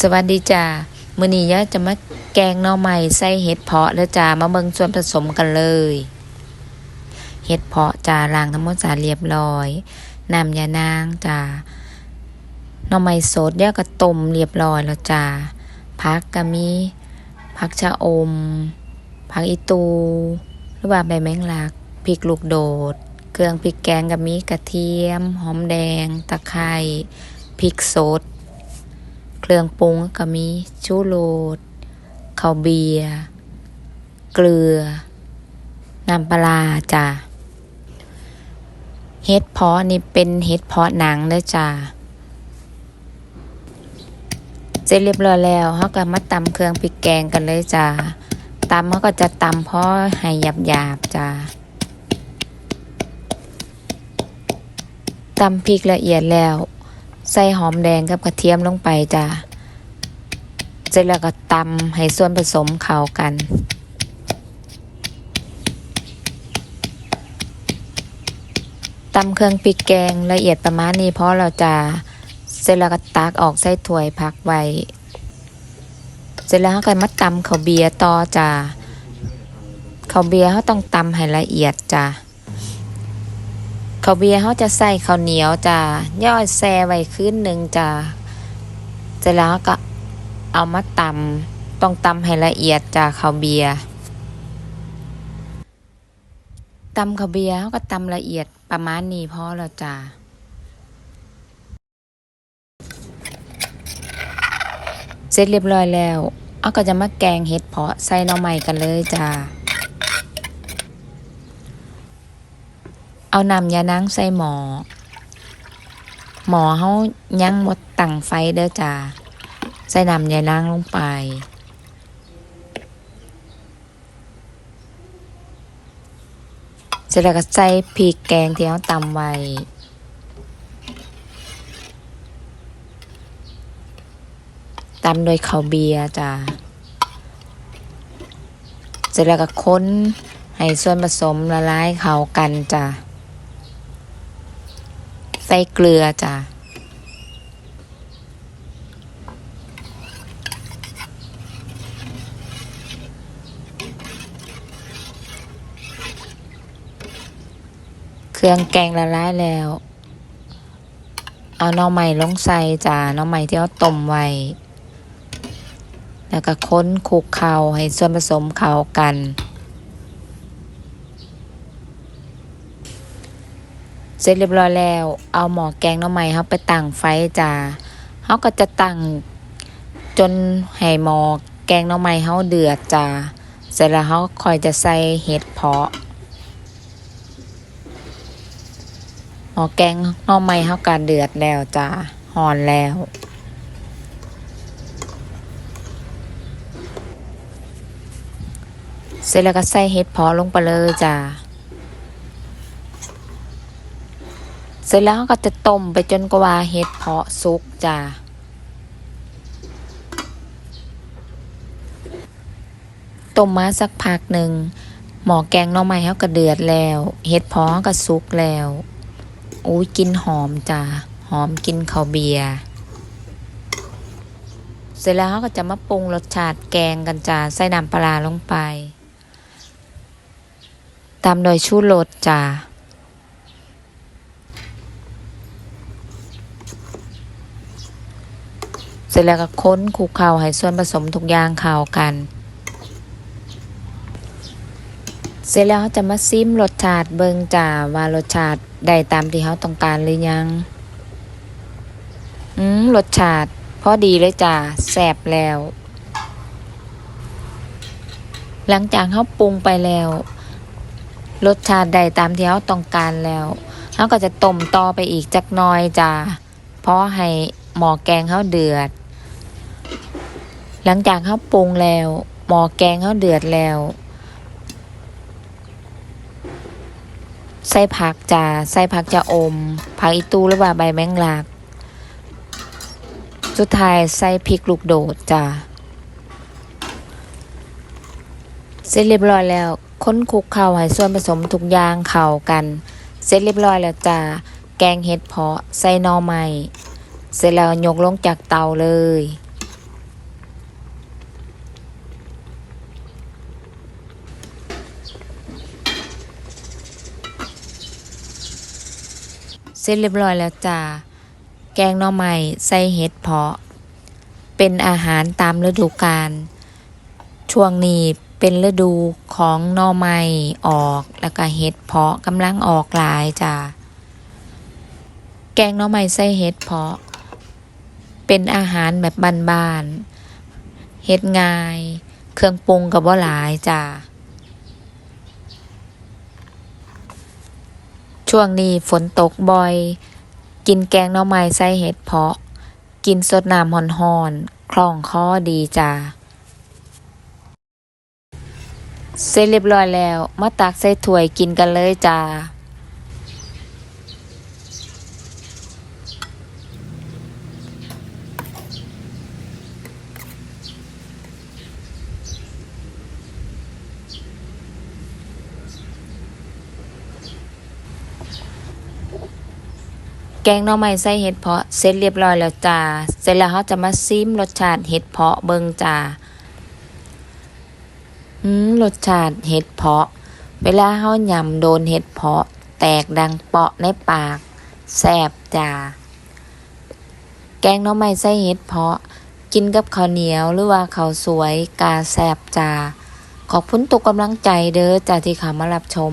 สวัสดีจ้ามื้อนี้ยะจะมาแกงหน่อไม้ใส่เห็ดเพาะแล้วจ้ามาเบิ่งส่วนผสมกันเลย เห็ดเพาะจ้าล้างทั้งหมดสาเรียบร้อยน้ำยานางจ้าหน่อไม้สดยะก็ต้มเรียบร้อยแล้วจ้าผักก็มีผักชะอมผักอีตู หรือว่าใบแมงลักพริกลูกโดด เครื่องพริกแกงก็มีกระเทียม หอมแดง ตะไคร้พริกสด เครื่องปรุงก็มีชูโรสข้าวเบียร์เกลือ น้ำปลาจ้ะเฮ็ดเพาะนี่เป็นเฮ็ดเพาะหนังเด้อจ้าเสร็จเรียบร้อยแล้วเขาก็มาตำเครื่องพริกแกงกันเลยจ้าตำเขาก็จะตำเพราะให้หยาบหยาบๆจ้าตำพริกละเอียดแล้ว ใส่หอมแดงกับกระเทียมลงไปจ้ะเสร็จแล้วก็ตำให้ส่วนผสมเข้ากัน ตำเครื่องพริกแกงละเอียดประมาณนี้เพราะเราจะเสร็จแล้วก็ตักออกใส่ถ้วยพักไว้ เสร็จแล้วเราก็มาตำข้าวเบียร์ต่อจ้ะข้าวเบียร์เขาต้องตำให้ละเอียดจ้ะ ข้าวเบียร์เขาจะใส่ข้าวเหนียวจ้าย่อยแซ่ไว้คืนหนึ่งจ้าเสร็จแล้วก็เอามาตำต้องตำให้ละเอียดจ้าข้าวเบียร์ตำข้าวเบียร์เขาก็ตำละเอียดประมาณนี้พอแล้วจ้าเสร็จเรียบร้อยแล้วเอาก็จะมาแกงเห็ดเพาะใส่หน่อไม้กันเลยจ้า เอาน้ำยานางใส่หมอ หมอเฮายังหมดตั้งไฟเด้อจ้าใส่น้ำยานางลงไป เสร็จแล้วก็ใส่พริกแกงที่เฮาตำไว้ตำโดยข้าวเบียร์จ้าเสร็จแล้วก็ค้นให้ส่วนผสมละลายเข้ากันจ้ะ ใส่เกลือจ้ะเครื่องแกงละลายแล้ว เอาน่อไม้ลงใส่จ้ะน่อไม้ที่เราต้มไว้ แล้วก็ค้นคลุกเคล้าให้ส่วนผสมเข้ากัน เสร็จเรียบร้อยแล้ว เอาหม้อแกงน้ำใหม่เขาไปตั้งไฟจ้าเขาก็จะตั้งจนให้หม้อแกงน้ำใหม่เขาเดือดจ้าเสร็จแล้วเขาคอยจะใส่เห็ดเพาะหม้อแกงน้ำใหม่เขาการเดือดแล้วจ้าหอนแล้วเสร็จแล้วก็ใส่เห็ดเพาะลงไปเลยจ้า เสร็จแล้วเราก็จะต้มไปจนกว่าเห็ดเพาะสุกจ้าต้มมาสักพักหนึ่งหมอแกงน่องไม้เขาก็เดือดแล้ว เห็ดเพาะก็สุกแล้วอุ้ยกินหอมจ้าหอมกินข้าวเบียร์เสร็จแล้วเขาก็จะมาปรุงรสชาติแกงกันจ้าใส่น้ำปลาลงไป ตามโดยชูรสจ้า เส ร็จแล้วก็ค้นคลุกเคล้าให้ส่วนผสมทุกอย่างเข้ากัน เสร็จแล้วเราจะมาซิมรสชาติเบิงจ่าว่ารสชาติได้ตามที่เขาต้องการหรือยัง อืมรสชาติพอดีเลยจ้าแซ่บแล้ว หลังจากเขาปรุงไปแล้ว รสชาติได้ตามที่เขาต้องการแล้วเขาก็จะต้มต่อไปอีกจักน้อยจ้าเพราะให้หม้อแกงเขาเดือด หลังจากเขาปรุงแล้ว หม้อแกงเขาเดือดแล้ว ใส่ผักจ้าใส่ผักจะอม ผักอีตูหรือว่าใบแมงลัก สุดท้ายใส่พริกลูกโดดจ้าเสร็จเรียบร้อยแล้วค้นคลุกเข้าให้ส่วนผสมทุกอย่างเข้ากัน เสร็จเรียบร้อยแล้วจ้าแกงเห็ดเพาะใส่น่อไม้เสร็จแล้วยกลงจากเตาเลย สร็จเรียบร้อยแล้วจ้า แกงหน่อไม้ใส่เห็ดเพาะ เป็นอาหารตามฤดูกาล ช่วงนี้เป็นฤดูของหน่อไม้ออกแล้วก็เห็ดเพาะกำลังออกหลายจ้า แกงหน่อไม้ใส่เห็ดเพาะ เป็นอาหารแบบบ้านๆ เฮ็ดง่าย เครื่องปรุงกับว่าหลายจ้า ช่วงนี้ฝนตกบ่อย กินแกงหน่อไม้ใส่เห็ดเพาะ กินสดน้ำห่อนๆคล่องคอดีจ้าเสร็จเรียบร้อยแล้ว มาตักใส่ถ้วยกินกันเลยจ้า แกงหน่อไม้ใส่เห็ดเพาะเสร็จเรียบร้อยแล้วจ้า เสร็จแล้วเราจะมาซิมรสชาติเห็ดเพาะเบิงจ้าอืมรสชาติเห็ดเพาะ เวลาเฮายำโดนเห็ดเพาะ แตกดังเปาะในปากแซ่บจ้า แกงหน่อไม้ใส่เห็ดเพาะ กินกับข้าวเหนียวหรือว่าข้าวสวยกาแซ่บจ้า ขอบคุณทุกกำลังใจเด้อจ้าที่เขามารับชม